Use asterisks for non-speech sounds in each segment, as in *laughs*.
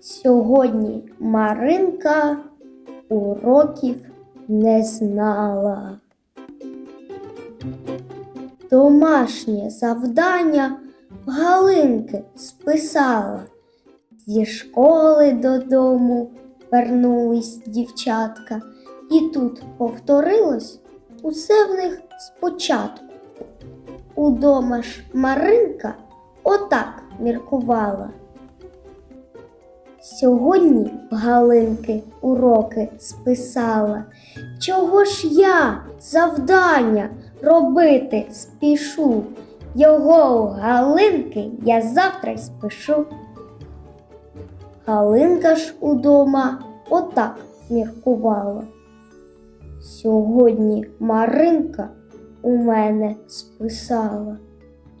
Сьогодні Маринка уроків не знала. Домашнє завдання в Галинки списала. Зі школи додому вернулись дівчатка, і тут повторилось усе в них спочатку. Удома ж Маринка отак міркувала. Сьогодні в Галинки уроки списала. Чого ж я завдання робити спішу? Його у Галинки я завтра й спишу. Галинка ж удома отак міркувала. Сьогодні Маринка у мене списала.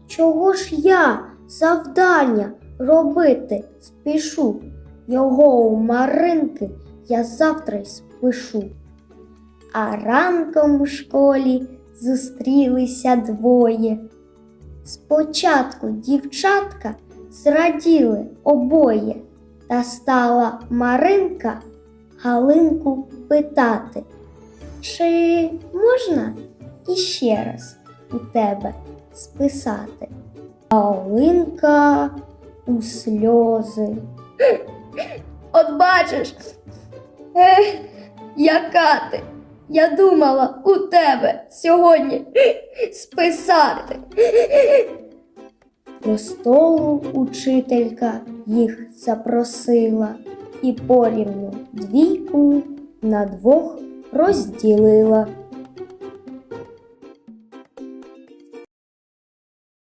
Чого ж я завдання робити спішу? Його у Маринки я завтра й спишу. А ранком у школі зустрілися двоє. Спочатку дівчатка зраділи обоє, та стала Маринка Галинку питати, чи можна іще раз у тебе списати? Галинка у сльози. *laughs* От бачиш, ех, яка ти. Я думала у тебе сьогодні *laughs* списати. До столу учителька їх запросила і порівну двійку на двох розділила.